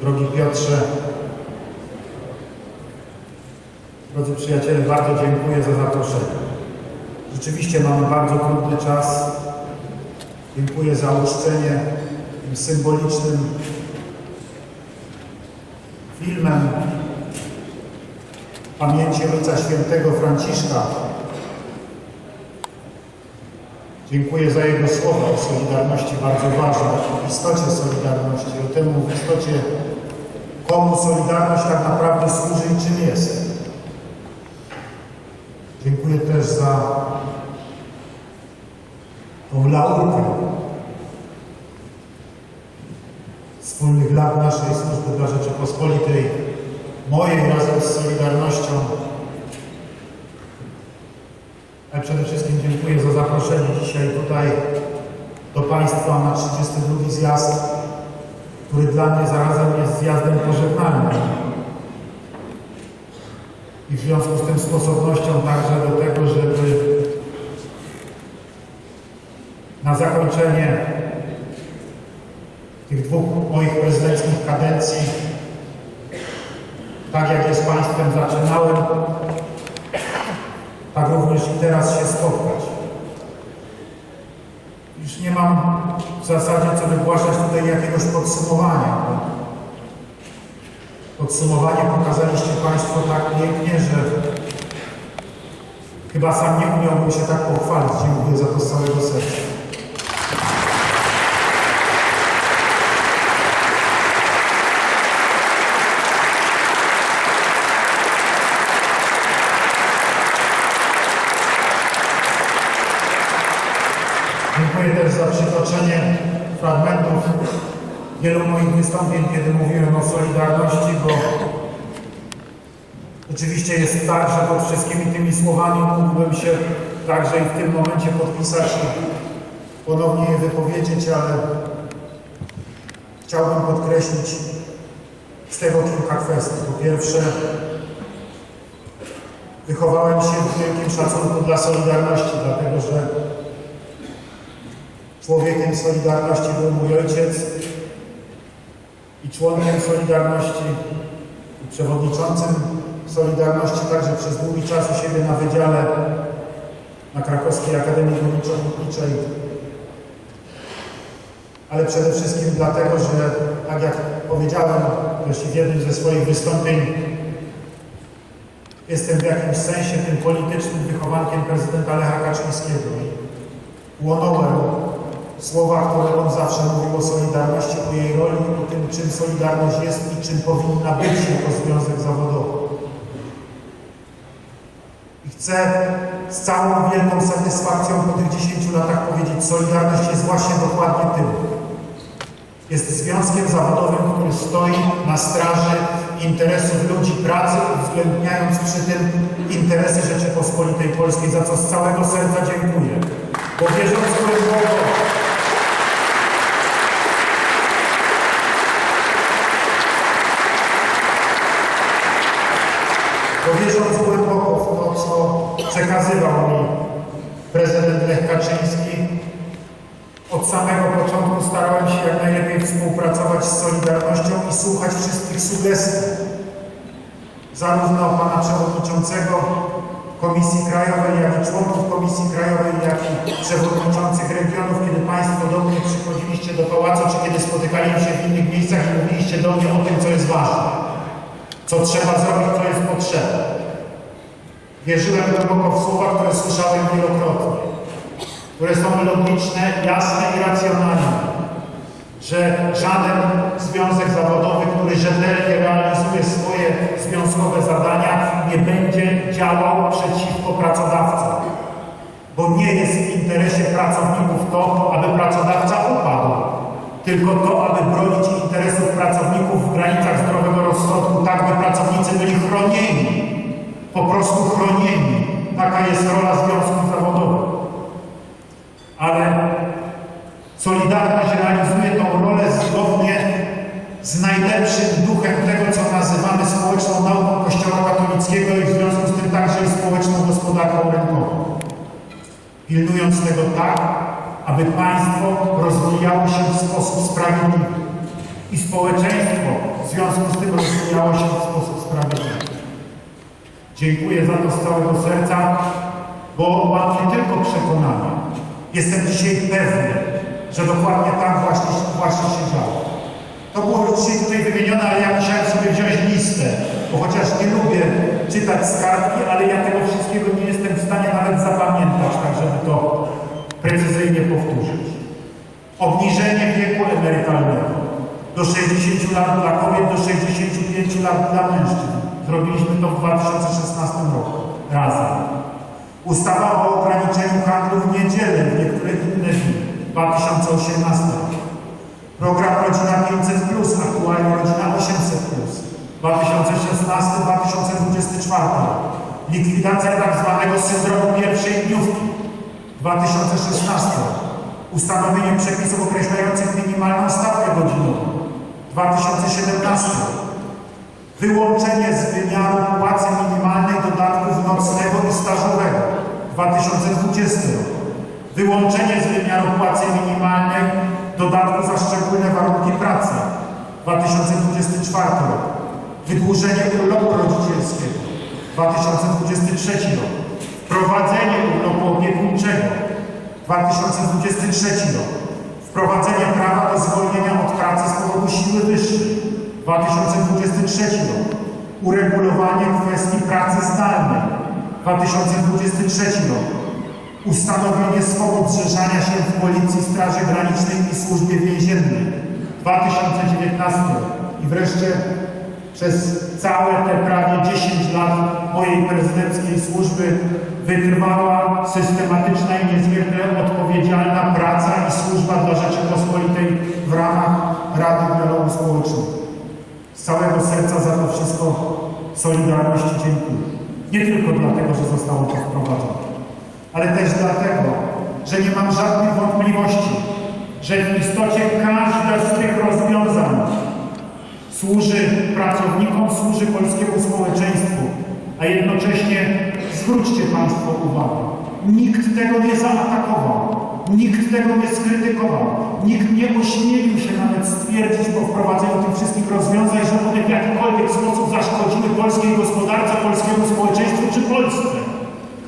Drogi Piotrze, drodzy przyjaciele, bardzo dziękuję za zaproszenie. Rzeczywiście mamy bardzo trudny czas. Dziękuję za uczczenie tym symbolicznym filmem pamięci Ojca Świętego Franciszka. Dziękuję za jego słowa o Solidarności, bardzo ważne, o istocie Solidarności, o temu w istocie, komu Solidarność tak naprawdę służy i czym jest. Dziękuję też za tą laurkę wspólnych lat naszej służby dla Rzeczypospolitej, mojej razem z Solidarnością. Ale przede wszystkim dziękuję za zaproszenie dzisiaj tutaj do Państwa na 32 zjazd, który dla mnie zarazem jest zjazdem pożegnalnym. I w związku z tym sposobnością także do tego, żeby na zakończenie tych dwóch moich prezydenckich kadencji, tak jak je Państwem zaczynałem, tak również i teraz się spotkać. Już nie mam w zasadzie co wygłaszać tutaj jakiegoś podsumowania. Podsumowanie pokazaliście Państwo tak pięknie, że chyba sam nie umiałbym się tak pochwalić. Dziękuję za to z całego serca. Dziękuję też za przytoczenie fragmentów wielu moich wystąpień, kiedy mówiłem o Solidarności, bo oczywiście jest tak, że pod wszystkimi tymi słowami mógłbym się także i w tym momencie podpisać i ponownie je wypowiedzieć, ale chciałbym podkreślić z tego kilka kwestii. Po pierwsze, wychowałem się w wielkim szacunku dla Solidarności, dlatego że Człowiekiem Solidarności był mój ojciec i członkiem Solidarności i przewodniczącym Solidarności także przez długi czas u siebie na wydziale na Krakowskiej Akademii Górniczo-Hutniczej. Ale przede wszystkim dlatego, że tak jak powiedziałem też w jednym ze swoich wystąpień, jestem w jakimś sensie tym politycznym wychowankiem prezydenta Lecha Kaczyńskiego. I Płonąłem słowa, które on zawsze mówił o Solidarności, o jej roli, o tym, czym Solidarność jest i czym powinna być jako związek zawodowy. I chcę z całą wielką satysfakcją po tych 10 latach powiedzieć, Solidarność jest właśnie dokładnie tym. Jest związkiem zawodowym, który stoi na straży interesów ludzi pracy, uwzględniając przy tym interesy Rzeczypospolitej Polskiej, za co z całego serca dziękuję. Bo wierząc głęboko, bo wierząc głęboko w to, co przekazywał mi prezydent Lech Kaczyński, od samego początku starałem się jak najlepiej współpracować z Solidarnością i słuchać wszystkich sugestii, zarówno pana przewodniczącego Komisji Krajowej, jak i członków Komisji Krajowej, jak i przewodniczących regionów, kiedy Państwo do mnie przychodziliście do pałacu, czy kiedy spotykaliśmy się w innych miejscach i mówiliście do mnie o tym, co jest ważne co trzeba zrobić, co jest potrzebne. Wierzyłem głęboko w słowa, które słyszałem wielokrotnie, które są logiczne, jasne i racjonalne, że żaden związek zawodowy, który rzetelnie realizuje swoje związkowe zadania, nie będzie działał przeciwko pracodawcom, bo nie jest w interesie pracowników to, aby pracodawca upadł, tylko to, aby bronić interesów pracowników w granicach zdrowego rozsądku, tak by pracownicy byli chronieni, po prostu chronieni. Taka jest rola związków zawodowych. Ale Solidarność realizuje tą rolę zgodnie z najlepszym duchem tego, co nazywamy społeczną nauką Kościoła katolickiego i w związku z tym także i społeczną gospodarką rynkową. Pilnując tego tak, aby państwo rozwijało się w sposób sprawiedliwy i społeczeństwo w związku z tym rozumiało się w sposób sprawiedliwy. Dziękuję za to z całego serca, bo mam nie tylko przekonanie, jestem dzisiaj pewny, że dokładnie tak właśnie, właśnie się działo. To było już dzisiaj tutaj wymienione, ale ja musiałem sobie wziąć listę, bo chociaż nie lubię czytać z kartki, ale ja tego wszystkiego nie jestem w stanie nawet zapamiętać, tak żeby to precyzyjnie powtórzyć. Obniżenie wieku emerytalnego do 60 lat dla kobiet, do 65 lat dla mężczyzn. Zrobiliśmy to w 2016 roku razem. Ustawa o ograniczeniu handlu w niedzielę w niektóre inne dni 2018 rok. Program Rodzina 500, aktualnie Rodzina 800, 2016-2024 rok. Likwidacja tak zwanego syndromu pierwszej dniówki 2016 rok. Ustanowienie przepisów określających minimalną stawkę godzinową 2017 rok. Wyłączenie z wymiaru płacy minimalnej dodatków nocnego i stażowego 2020 rok. Wyłączenie z wymiaru płacy minimalnej dodatku za szczególne warunki pracy 2024 rok. Wydłużenie urlopu rodzicielskiego 2023 rok. Wprowadzenie urlopu opiekuńczego 2023 rok. Wprowadzenie prawa do zwolnienia od pracy z powodu siły wyższej 2023 rok. Uregulowanie kwestii pracy zdalnej 2023 rok. Ustanowienie swobód zrzeszania się w Policji, Straży Granicznej i Służbie Więziennej 2019 rok. I wreszcie przez całe te prawie 10 lat mojej prezydenckiej służby wytrwała, systematyczna i niezwykle odpowiedzialna praca i służba dla Rzeczypospolitej w ramach Rady Dialogu Społecznego. Z całego serca za to wszystko Solidarności dziękuję. Nie tylko dlatego, że zostało to wprowadzone, ale też dlatego, że nie mam żadnych wątpliwości, że w istocie każde z tych rozwiązań służy pracownikom, służy polskiemu społeczeństwu, a jednocześnie zwróćcie Państwo uwagę, nikt tego nie zaatakował, nikt tego nie skrytykował, nikt nie ośmielił się nawet stwierdzić po wprowadzeniu tych wszystkich rozwiązań, że one w jakikolwiek sposób zaszkodziły polskiej gospodarce, polskiemu społeczeństwu czy Polsce.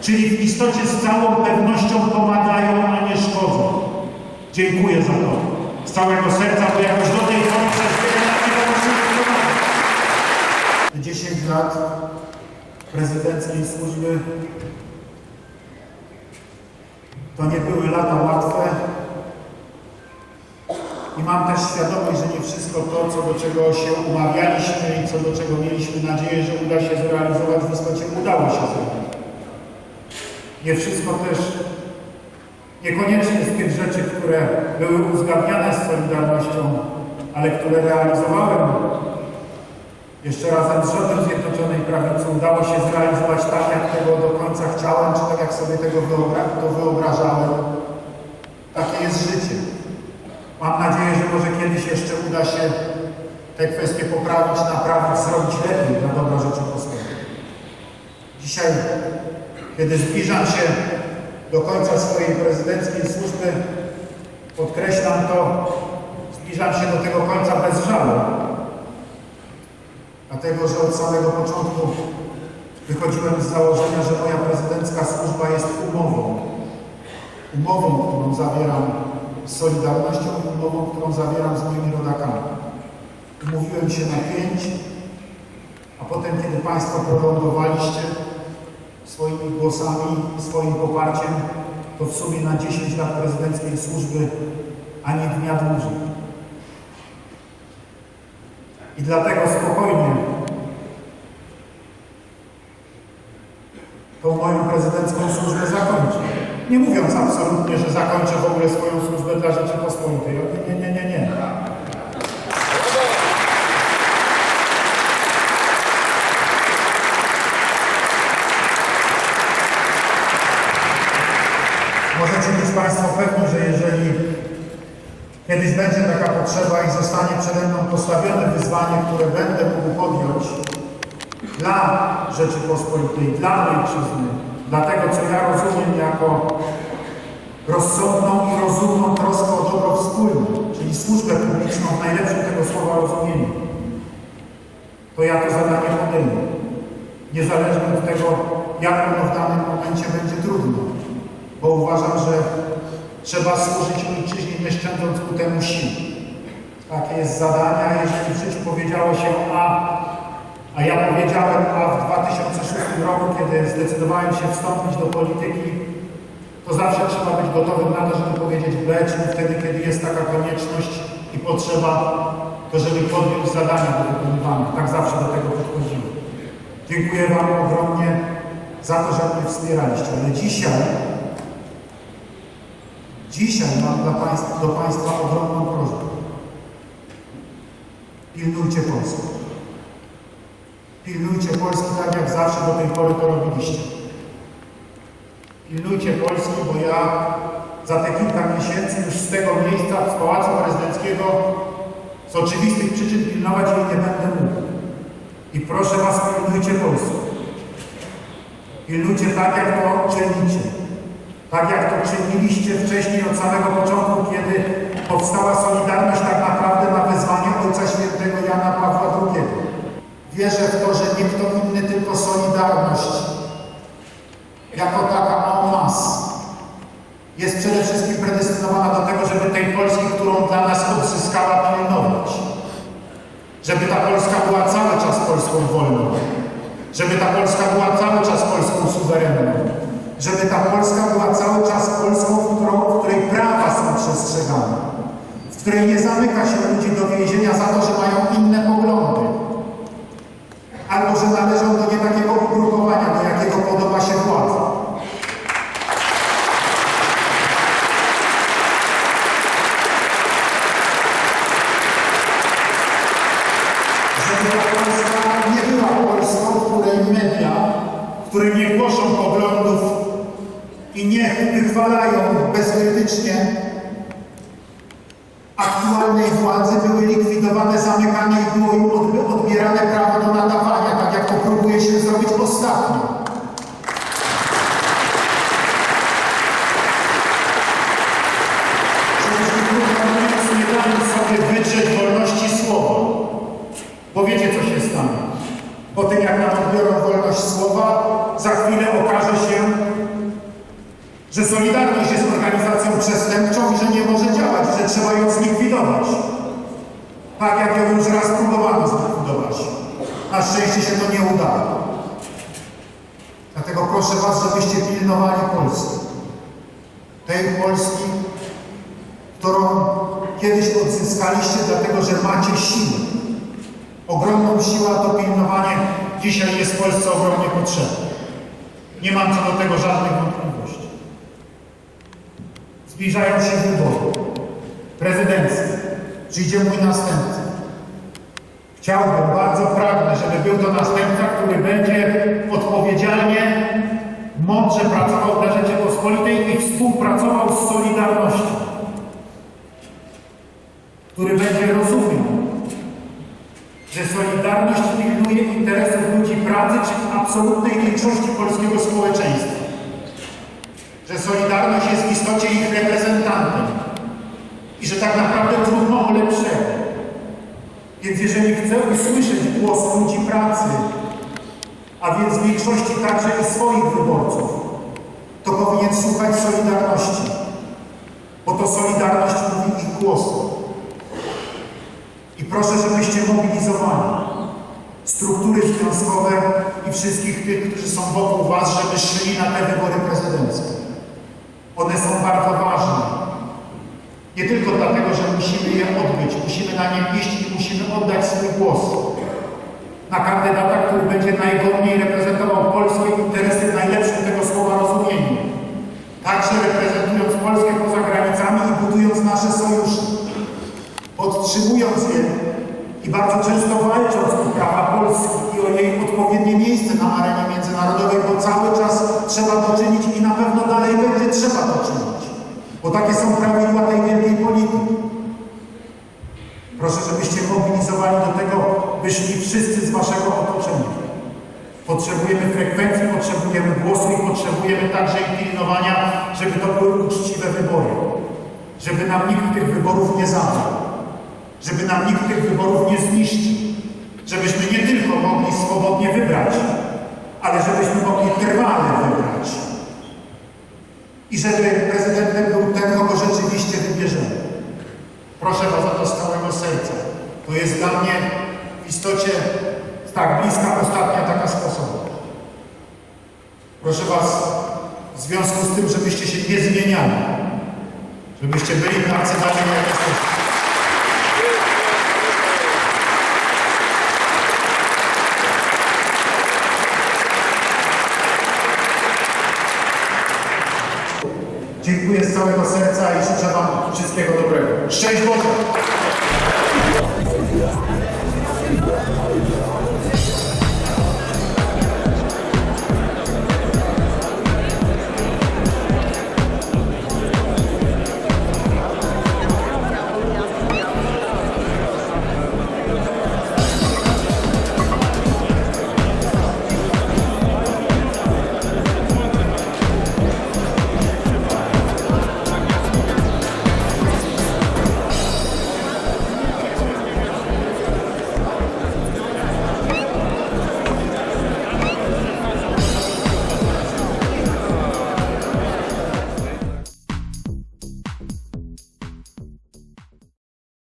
Czyli w istocie z całą pewnością pomagają, a nie szkodzą. Dziękuję za to. Z całego serca, bo jakoś do tej pory przez wiele lat nie było funkcjonować. 10 lat prezydenckiej służby to nie były lata łatwe i mam też świadomość, że nie wszystko to, co do czego się umawialiśmy i co do czego mieliśmy nadzieję, że uda się zrealizować, w istocie udało się zrobić. Nie wszystko też Niekoniecznie z tych rzeczy, które były uzgadniane z Solidarnością, ale które realizowałem jeszcze razem z rządem Zjednoczonej Prawicy, udało się zrealizować tak, jak tego do końca chciałem, czy tak, jak sobie tego to wyobrażałem. Takie jest życie. Mam nadzieję, że może kiedyś jeszcze uda się te kwestie poprawić, naprawić, zrobić lepiej dla dobra Rzeczypospolitej. Dzisiaj, kiedy zbliżam się do końca swojej prezydenckiej służby, podkreślam to, zbliżam się do tego końca. Dlatego, że od samego początku wychodziłem z założenia, że moja prezydencka służba jest umową. Umową, którą zawieram z Solidarnością, umową, którą zawieram z moimi rodakami. Umówiłem się na pięć, a potem, kiedy Państwo prolongowaliście, swoimi głosami, swoim poparciem, to w sumie na 10 lat prezydenckiej służby ani dnia dłużej. I dlatego spokojnie tą moją prezydencką służbę zakończę. Nie mówiąc absolutnie, że zakończę w ogóle swoją służbę dla Rzeczypospolitej. Nie, nie, nie, nie. nie. Możecie być Państwo pewni, że jeżeli kiedyś będzie taka potrzeba i zostanie przede mną postawione wyzwanie, które będę mógł podjąć dla Rzeczypospolitej, dla Ojczyzny, dla tego, co ja rozumiem jako rozsądną i rozumną troskę o dobro wspólne, czyli służbę publiczną w najlepszym tego słowa rozumieniu, to ja to zadanie podejmę. Niezależnie od tego, jak ono w danym momencie będzie trudno. Bo uważam, że trzeba służyć ojczyźnie, nie szczędząc ku temu sił. Takie jest zadanie, a jeżeli w życiu powiedziało się A, a ja powiedziałem A w 2006 roku, kiedy zdecydowałem się wstąpić do polityki, to zawsze trzeba być gotowym na to, żeby powiedzieć B, czyli wtedy, kiedy jest taka konieczność i potrzeba, to żeby podjąć zadania do wykonywania. Tak zawsze do tego podchodziłem. Dziękuję Wam ogromnie za to, że mnie wspieraliście. Ale dzisiaj, dzisiaj mam dla państwa, do Państwa ogromną prośbę. Pilnujcie Polski. Pilnujcie Polski tak, jak zawsze do tej pory to robiliście. Pilnujcie Polski, bo ja za te kilka miesięcy już z tego miejsca, z Pałacu Prezydenckiego, z oczywistych przyczyn pilnować jej nie będę mógł. I proszę Was, pilnujcie Polski. Pilnujcie tak, jak to czynicie. Tak, jak to czyniliście wcześniej od samego początku, kiedy powstała Solidarność tak naprawdę na wezwanie Ojca Świętego Jana Pawła II. Wierzę w to, że nie kto inny, tylko Solidarność jako taka en masse jest przede wszystkim predestynowana do tego, żeby tej Polski, którą dla nas odzyskała, pilnować. Żeby ta Polska była cały czas Polską wolną. Żeby ta Polska była cały czas Polską suwerenną. Żeby ta Polska była cały czas Polską, w, w której prawa są przestrzegane. W której nie zamyka się ludzi do więzienia za to, że mają inne poglądy. Albo że należą do nie takiego ugrupowania, do jakiego podoba się władza. żeby ta Polska nie była Polską, w której media, które nie głoszą poglądów i nie wychwalają bezkrytycznie aktualnej władzy, były likwidowane, zamykane i było im odbierane prawo do nadawania, tak jak to próbuje się zrobić ostatnio. Nie dali sobie wydrzeć wolności słowa. Bo co się stanie. Po tym, jak nam odbiorą wolność słowa, za chwilę okaże się, że Solidarność jest organizacją przestępczą i że nie może działać, że trzeba ją zlikwidować. Tak jak ją już raz próbowano zlikwidować. Na szczęście się to nie udało. Dlatego proszę Was, żebyście pilnowali Polski. Tej Polski, którą kiedyś odzyskaliście, dlatego że macie siłę. Ogromną siłę, a to pilnowanie dzisiaj jest Polsce ogromnie potrzebne. Nie mam co do tego żadnych wątpliwości. Zbliżają się wybory prezydenckie. Przyjdzie mój następca. Chciałbym, bardzo pragnę, żeby był to następca, który będzie odpowiedzialnie, mądrze pracował dla Rzeczypospolitej i współpracował z Solidarnością. Który będzie rozumiał, że Solidarność pilnuje interesów ludzi pracy, czyli absolutnej większości polskiego społeczeństwa. Solidarność jest w istocie ich reprezentantem i że tak naprawdę trudno o lepszego. Więc jeżeli chce usłyszeć głos ludzi pracy, a więc większości także i swoich wyborców, to powinien słuchać Solidarności, bo to Solidarność mówi ich głosem. I proszę, żebyście mobilizowali struktury związkowe i wszystkich tych, którzy są wokół Was, żeby szli na te wybory prezydenckie. One są bardzo ważne. Nie tylko dlatego, że musimy je odbyć, musimy na nie iść i musimy oddać swój głos na kandydata, który będzie najgodniej reprezentował polskie interesy w najlepszym tego słowa rozumieniu. Także reprezentując Polskę poza granicami i budując nasze sojusze podtrzymując je i bardzo często walcząc o prawa Polski i o jej odpowiednie miejsce na arenie międzynarodowej, bo cały czas trzeba to czynić i na pewno dalej będzie trzeba to czynić. Bo takie są prawidła tej wielkiej polityki. Proszę, żebyście mobilizowali do tego, by szli wszyscy z waszego otoczenia. Potrzebujemy frekwencji, potrzebujemy głosu i potrzebujemy także i pilnowania, żeby to były uczciwe wybory. Żeby nam nikt tych wyborów nie zabrał żeby nam nikt tych wyborów nie zniszczył. Żebyśmy nie tylko ale żebyśmy mogli trwale wybrać. I żeby prezydentem był ten, kogo rzeczywiście wybierzemy. Proszę Was o to z całego serca. To jest dla mnie w istocie tak bliska ostatnia taka sposoba. Proszę Was w związku z tym, żebyście się nie zmieniali, żebyście byli tacy tacy jak jesteście. Dziękuję z całego serca i życzę Wam wszystkiego dobrego. Szczęść Boże!